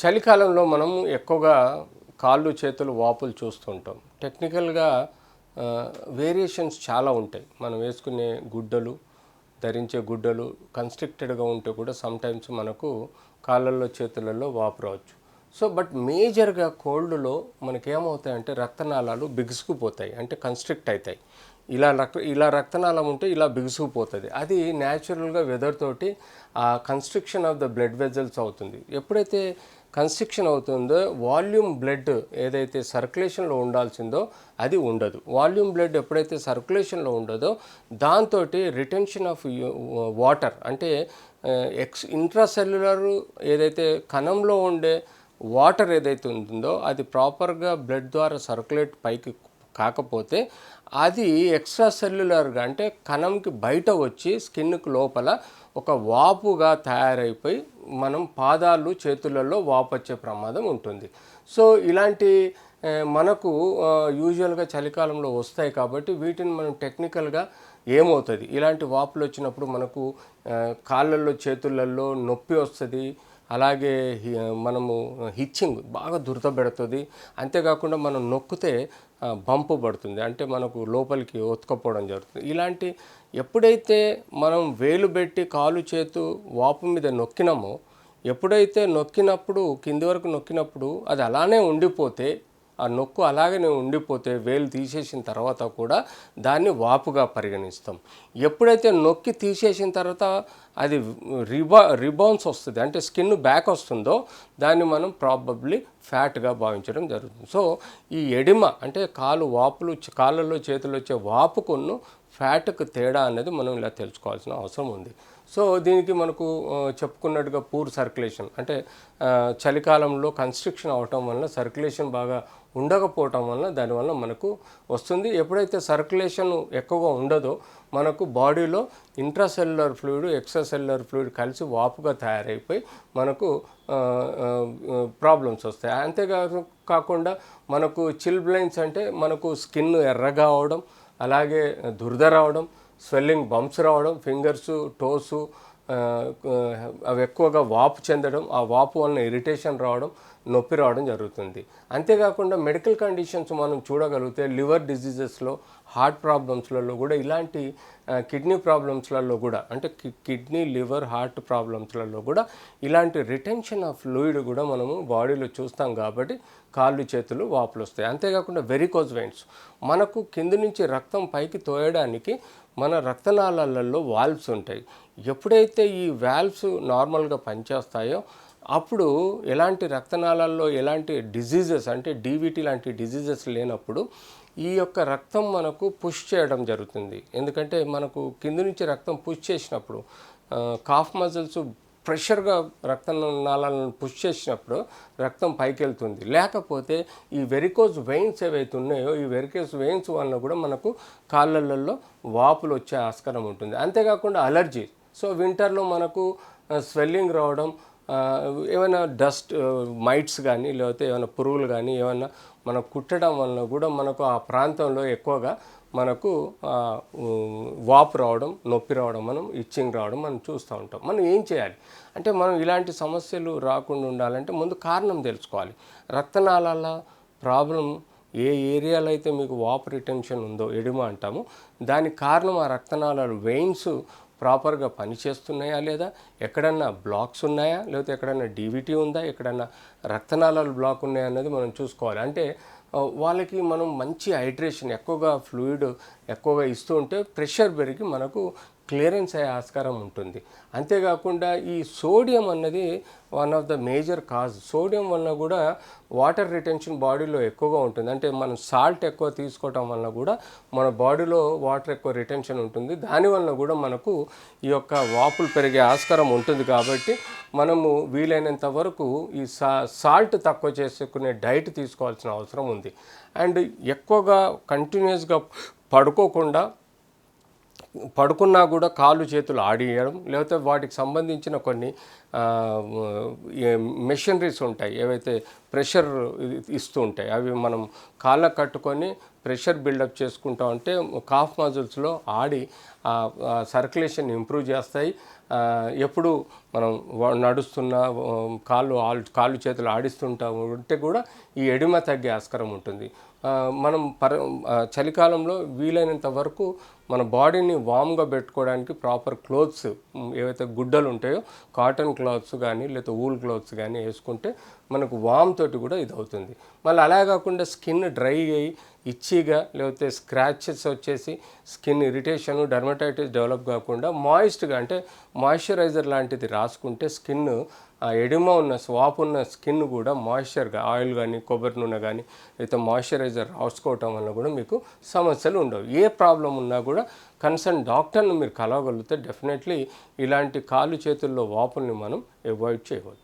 చలికాలంలో మనం ఎక్కువగా కాళ్ళు చేతులు వాపులు చూస్తుంటాం. టెక్నికల్గా వేరియేషన్స్ చాలా ఉంటాయి. మనం వేసుకునే గుడ్డలు ధరించే గుడ్డలు కన్స్ట్రిక్టెడ్గా ఉంటే కూడా సమ్టైమ్స్ మనకు కాళ్ళల్లో చేతులలో వాపు రావచ్చు. సో బట్ మేజర్గా కోల్డ్లో మనకేమవుతాయంటే రక్తనాళాలు బిగుసుకుపోతాయి. అంటే కన్స్ట్రిక్ట్ అవుతాయి ఇలా రక్త ఇలా రక్తనాళం ఉంటే ఇలా బిగుసుకుపోతుంది. అది న్యాచురల్గా వెదర్ తోటి ఆ constriction of the blood vessels అవుతుంది. ఎప్పుడైతే కన్స్ట్రిక్షన్ అవుతుందో వాల్యూమ్ బ్లడ్ ఏదైతే సర్క్యులేషన్లో ఉండాల్సిందో అది ఉండదు. వాల్యూమ్ బ్లడ్ ఎప్పుడైతే సర్క్యులేషన్లో ఉండదో దాంతో రిటెన్షన్ ఆఫ్ వాటర్ అంటే ఎక్స్ ఇంట్రాసెల్యులర్ ఏదైతే కణంలో ఉండే వాటర్ ఏదైతే ఉంటుందో అది ప్రాపర్గా బ్లడ్ ద్వారా సర్క్యులేట్ పైకి కాకపోతే అది ఎక్స్ట్రా సెల్యులర్గా అంటే కణంకి బయట వచ్చి స్కిన్కి లోపల ఒక వాపుగా తయారైపోయి మనం పాదాలు చేతులలో వాపు వచ్చే ప్రమాదం ఉంటుంది. సో ఇలాంటి మనకు యూజువల్గా చలికాలంలో వస్తాయి కాబట్టి వీటిని మనం టెక్నికల్గా ఏమవుతుంది? ఇలాంటి వాపులు వచ్చినప్పుడు మనకు కాళ్ళల్లో చేతులలో నొప్పి వస్తుంది అలాగే మనము హిచ్చింగ్ బాగా దురద పెడుతుంది. అంతేకాకుండా మనం నొక్కితే బంపు పడుతుంది. అంటే మనకు లోపలికి ఒత్తుకపోవడం జరుగుతుంది. ఇలాంటి ఎప్పుడైతే మనం వేలు పెట్టి కాలు చేతు వాపు మీద నొక్కినామో ఎప్పుడైతే నొక్కినప్పుడు కింది వరకు నొక్కినప్పుడు అది అలానే ఉండిపోతే ఆ నొక్కు అలాగనే ఉండిపోతే వేలు తీసేసిన తర్వాత కూడా దాన్ని వాపుగా పరిగణిస్తాం. ఎప్పుడైతే నొక్కి తీసేసిన తర్వాత అది రిబా రిబౌన్స్ వస్తుంది. అంటే స్కిన్ బ్యాక్ వస్తుందో దాన్ని మనం ప్రాబబ్లీ ఫ్యాట్గా భావించడం జరుగుతుంది. సో ఈ ఎడిమ అంటే కాలు వాపులు కాళ్ళలో చేతులు వచ్చే వాపుకును ఫ్యాట్కు తేడా అనేది మనం ఇలా తెలుసుకోవాల్సిన అవసరం ఉంది. సో దీనికి మనకు చెప్పుకున్నట్టుగా పూర్ సర్క్యులేషన్ అంటే చలికాలంలో కన్స్ట్రిక్షన్ అవటం వలన సర్క్యులేషన్ బాగా ఉండకపోవటం వలన దానివల్ల మనకు వస్తుంది. ఎప్పుడైతే సర్క్యులేషన్ ఎక్కువగా ఉండదో మనకు బాడీలో ఇంట్రాసెల్యులర్ ఫ్లూయిడ్ ఎక్స్ట్రాసెల్యులర్ ఫ్లూయిడ్ కలిసి వాపుగా తయారైపోయి మనకు ప్రాబ్లమ్స్ వస్తాయి. అంతేకా కాకుండా మనకు చిల్ బ్లైన్స్ అంటే మనకు స్కిన్ ఎర్రగా అవడం అలాగే దురద రావడం స్వెల్లింగ్ బంప్స్ రావడం ఫింగర్స్ టోసు అవి ఎక్కువగా వాపు చెందడం ఆ వాపు వలన ఇరిటేషన్ రావడం నొప్పి రావడం జరుగుతుంది. అంతేకాకుండా మెడికల్ కండిషన్స్ మనం చూడగలిగితే లివర్ డిసీజెస్లో హార్ట్ ప్రాబ్లమ్స్లలో కూడా ఇలాంటి కిడ్నీ ప్రాబ్లమ్స్లలో కూడా అంటే కిడ్నీ లివర్ హార్ట్ ప్రాబ్లమ్స్లలో కూడా ఇలాంటి రిటెన్షన్ ఆఫ్ ఫ్లూయిడ్ కూడా మనము బాడీలో చూస్తాం కాబట్టి కాళ్ళు చేతులు వాపులు వస్తాయి అంతేకాకుండా వెరికోజ్ వెయిన్స్. మనకు కింది నుంచి రక్తం పైకి తోయడానికి మన రక్తనాళాలలో వాల్వ్స్ ఉంటాయి. ఎప్పుడైతే ఈ వాల్వ్స్ నార్మల్గా పనిచేస్తాయో అప్పుడు ఎలాంటి రక్తనాళాల్లో ఎలాంటి డిజీజెస్ అంటే డీవీటీ లాంటి డిజీజెస్ లేనప్పుడు ఈ యొక్క రక్తం మనకు పుష్ చేయడం జరుగుతుంది. ఎందుకంటే మనకు కింది నుంచి రక్తం పుష్ చేసినప్పుడు కాఫ్ మజిల్స్ ప్రెషర్గా రక్త నాళాలను పుష్ చేసినప్పుడు రక్తం పైకి వెళ్తుంది లేకపోతే ఈ వెరికోజ్ వెయిన్స్ ఏవైతే ఉన్నాయో ఈ వెరికోజ్ వెయిన్స్ వలన కూడా మనకు కాళ్ళల్లో వాపులు వచ్చే ఆస్కారం ఉంటుంది. అంతేకాకుండా అలర్జీ. సో వింటర్లో మనకు స్వెల్లింగ్ రావడం ఏమైనా డస్ట్ మైట్స్ కానీ లేకపోతే ఏమైనా పురుగులు కానీ ఏమైనా మనం కుట్టడం వలన కూడా మనకు ఆ ప్రాంతంలో ఎక్కువగా మనకు వాపు రావడం నొప్పి రావడం మనం ఇచ్చింగ్ రావడం మనం చూస్తూ ఉంటాం. మనం ఏం చేయాలి? అంటే మనం ఇలాంటి సమస్యలు రాకుండా ఉండాలంటే ముందు కారణం తెలుసుకోవాలి. రక్తనాళాల ప్రాబ్లం ఏ ఏరియాలో అయితే మీకు వాపు రిటెన్షన్ ఉందో ఎడిమ అంటాము దానికి కారణం ఆ రక్తనాళాలు వెయిన్స్ ప్రాపర్గా పనిచేస్తున్నాయా లేదా ఎక్కడన్నా బ్లాక్స్ ఉన్నాయా లేకపోతే ఎక్కడన్నా డీవిటీ ఉందా ఎక్కడన్నా రక్తనాళాలు బ్లాక్ ఉన్నాయా అన్నది మనం చూసుకోవాలి. అంటే వాళ్ళకి మనం మంచి హైడ్రేషన్ ఎక్కువగా ఫ్లూయిడ్ ఎక్కువగా ఇస్తూ ఉంటే ప్రెషర్ పెరిగి మనకు క్లియరెన్స్ అయ్యే ఆస్కారం ఉంటుంది. అంతేకాకుండా ఈ సోడియం అన్నది one of the major cause sodium వలన కూడా వాటర్ రిటెన్షన్ బాడీలో ఎక్కువగా ఉంటుంది. అంటే మనం సాల్ట్ ఎక్కువ తీసుకోవటం వలన కూడా మన బాడీలో వాటర్ ఎక్కువ రిటెన్షన్ ఉంటుంది. దానివల్ల కూడా మనకు ఈ యొక్క వాపులు పెరిగే ఆస్కారం ఉంటుంది కాబట్టి మనము వీలైనంత వరకు ఈ సా సాల్ట్ తక్కువ చేసుకునే డైట్ తీసుకోవాల్సిన అవసరం ఉంది. అండ్ ఎక్కువగా కంటిన్యూస్గా పడుకోకుండా పడుకున్నా కూడా కాళ్ళు చేతులు ఆడియడం లేకపోతే వాటికి సంబంధించిన కొన్ని మెషినరీస్ ఉంటాయి ఏవైతే ప్రెషర్ ఇస్తూ ఉంటాయి అవి మనం కాళ్ళకు కట్టుకొని ప్రెషర్ బిల్డప్ చేసుకుంటా ఉంటే కాఫ్ మజిల్స్లో ఆడి సర్క్యులేషన్ ఇంప్రూవ్ చేస్తాయి. ఎప్పుడు మనం నడుస్తున్న నడుస్తున్నా కాళ్ళు ఆలు కాళ్ళు చేతులు ఆడిస్తుంటా ఉంటే కూడా ఈ ఎడిమ తగ్గే ఆస్కారం ఉంటుంది. మనం పర చలికాలంలో వీలైనంత వరకు మన బాడీని వామ్గా పెట్టుకోవడానికి ప్రాపర్ క్లోత్స్ ఏవైతే గుడ్డలు ఉంటాయో కాటన్ క్లాత్స్ కానీ లేకపోతే ఊల్ క్లాత్స్ కానీ వేసుకుంటే మనకు వామ్ తోటి కూడా ఇది అవుతుంది మళ్ళీ అలా కాకుండా స్కిన్ డ్రై అయ్యి ఇచ్చిగా లేకపోతే స్క్రాచెస్ వచ్చేసి స్కిన్ ఇరిటేషన్ డర్మటైటిస్ డెవలప్ కాకుండా మాయిస్ట్గా అంటే మాయిశ్చరైజర్ లాంటిది రాసుకుంటే స్కిన్ ఆ ఎడిమ ఉన్న స్వాప్ ఉన్న స్కిన్ కూడా మాయిశ్చర్గా ఆయిల్ కానీ కొబ్బరి నూనె కానీ లేకపోతే మాయిశ్చరైజర్ రాసుకోవటం వల్ల కూడా మీకు సమస్యలు ఉండవు. ఏ ప్రాబ్లం ఉన్నా కూడా కన్సర్న్ డాక్టర్ను మీరు కలవగలిగితే డెఫినెట్లీ ఇలాంటి కాలు చేతుల్లో వాపుల్ని మనం అవాయిడ్ చేయవచ్చు.